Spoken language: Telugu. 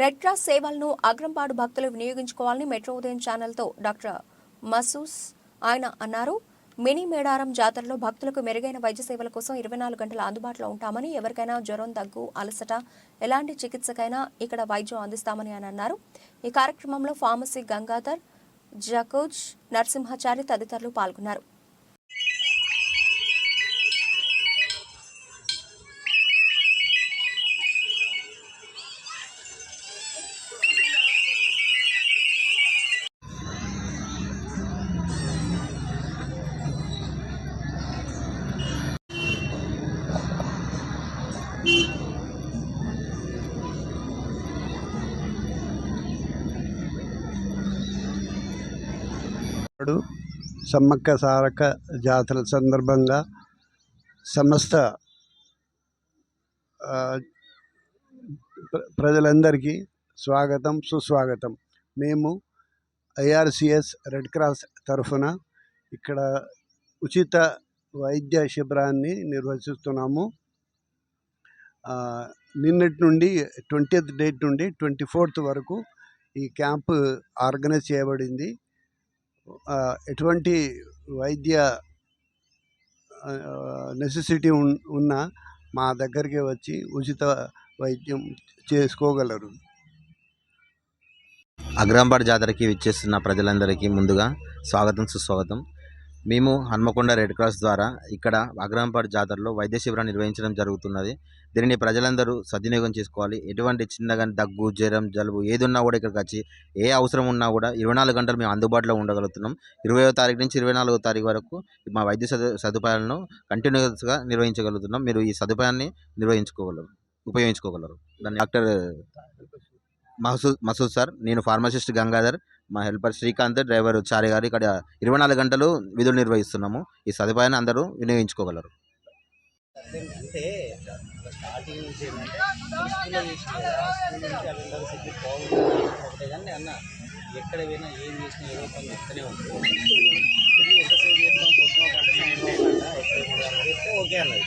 రెడ్ క్రాస్ సేవలను అగ్రంపాడు భక్తులు వినియోగించుకోవాలని మెట్రో ఉదయం ఛానల్తో డాక్టర్ మసూస్ ఆయన అన్నారు. మినీ మేడారం జాతరలో భక్తులకు మెరుగైన వైద్య సేవల కోసం ఇరవై నాలుగు గంటల అందుబాటులో ఉంటామని ఎవరికైనా జ్వరం దగ్గు అలసట ఎలాంటి చికిత్సకైనా ఇక్కడ వైద్యం అందిస్తామని ఆయన అన్నారు. ఈ కార్యక్రమంలో ఫార్మసీ గంగాధర్ జకోజ్ నరసింహాచారి తదితరులు పాల్గొన్నారు. నాడు సమ్మక్క సారక్క జాతర సందర్భంగా సమస్త ప్రజలందరికీ స్వాగతం సుస్వాగతం. మేము ఐఆర్సిఎస్ రెడ్ క్రాస్ తరఫున ఇక్కడ ఉచిత వైద్య శిబిరాన్ని నిర్వహిస్తున్నాము. నిన్నటి నుండి ట్వంటీ డేట్ నుండి ట్వంటీ ఫోర్త్ వరకు ఈ క్యాంపు ఆర్గనైజ్ చేయబడింది. ఎటువంటి వైద్య నెసెసిటీ ఉన్న మా దగ్గరికి వచ్చి ఉచిత వైద్యం చేసుకోగలరు. అగ్రంపాడు జాతరకి విచ్చేస్తున్న ప్రజలందరికీ ముందుగా స్వాగతం సుస్వాగతం. మేము హన్మకొండ రెడ్ క్రాస్ ద్వారా ఇక్కడ అగ్రహంపాడు జాతరలో వైద్య శిబిరాన్ని నిర్వహించడం జరుగుతున్నది. దీనిని ప్రజలందరూ సద్వినియోగం చేసుకోవాలి. ఎటువంటి చిన్నగా దగ్గు జ్వరం జలుబు ఏది ఉన్నా కూడా ఇక్కడికి వచ్చి ఏ అవసరం ఉన్నా కూడా ఇరవై నాలుగు గంటలు మేము అందుబాటులో ఉండగలుగుతున్నాం. ఇరవైవ తారీఖు నుంచి ఇరవై నాలుగో తారీఖు వరకు మా వైద్య సదు సదుపాయాలను కంటిన్యూస్గా నిర్వహించగలుగుతున్నాం. మీరు ఈ సదుపాయాన్ని నిర్వహించుకోగలరు ఉపయోగించుకోగలరు. దాన్ని డాక్టర్ మసూద్ మసూద్ సార్ నేను ఫార్మసిస్ట్ గంగాధర్ మా హెల్పర్ శ్రీకాంత్ డ్రైవర్ చారి గారు ఇక్కడ ఇరవై నాలుగు గంటలు విధులు నిర్వహిస్తున్నాము. ఈ సదుపాయాన్ని అందరూ వినియోగించుకోగలరు. అంటే స్టార్టింగ్ నుంచి ఏంటంటే స్కూల్లో చేసిన స్కూల్ నుంచి ఉండాలి బాగుంటుంది. ఒకటే కానీ అన్న ఎక్కడ పోయినా ఏం చేసినా ఏదో పని చెప్తూనే ఉంటుంది